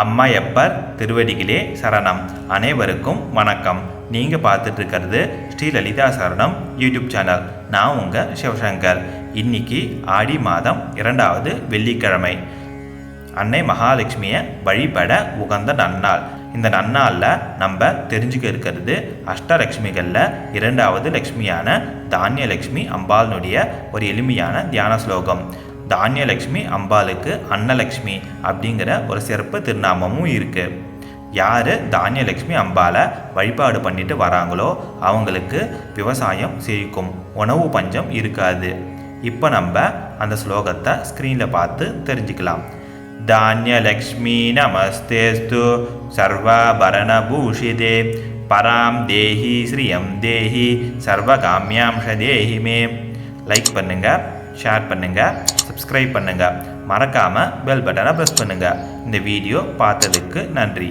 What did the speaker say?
அம்மையப்பர் திருவடிகளே சரணம். அனைவருக்கும் வணக்கம். நீங்கள் பார்த்துட்டு இருக்கிறது ஸ்ரீ லலிதா சரணம் யூடியூப் சேனல். நான் உங்கள் சிவசங்கர். இன்னைக்கு ஆடி மாதம் இரண்டாவது வெள்ளிக்கிழமை. அன்னை மகாலட்சுமியை வழிபட உகந்த நன்னாள். இந்த நன்னாளில் நம்ம தெரிஞ்சுக்க இருக்கிறது அஷ்டலக்ஷ்மிகளில் இரண்டாவது லக்ஷ்மியான தானியலக்ஷ்மி அம்பாளினுடைய ஒரு எளிமையான தியான ஸ்லோகம். தானியலக்ஷ்மி அம்பாளுக்கு அன்னலக்ஷ்மி அப்படிங்கிற ஒரு சிறப்பு திருநாமமும் இருக்குது யார் தானியலக்ஷ்மி அம்பாலை வழிபாடு பண்ணிட்டு வராங்களோ அவங்களுக்கு விவசாயம் செழிக்கும் உணவு பஞ்சம் இருக்காது. இப்போ நம்ம அந்த ஸ்லோகத்தை ஸ்க்ரீனில் பார்த்து தெரிஞ்சுக்கலாம். தானியலக்ஷ்மி நமஸ்தேஸ்து சர்வாபரணபூஷிதே பராம் தேஹி ஸ்ரீயம் தேஹி சர்வகாமியாம்ஷ தேஹி மே லைக் பண்ணுங்கள் ஷேர் பண்ணுங்கள் சப்ஸ்கிரைப் பண்ணுங்கள் மறக்காமல் பெல் பட்டனை ப்ரெஸ் பண்ணுங்கள் இந்த வீடியோ பார்த்ததுக்கு நன்றி.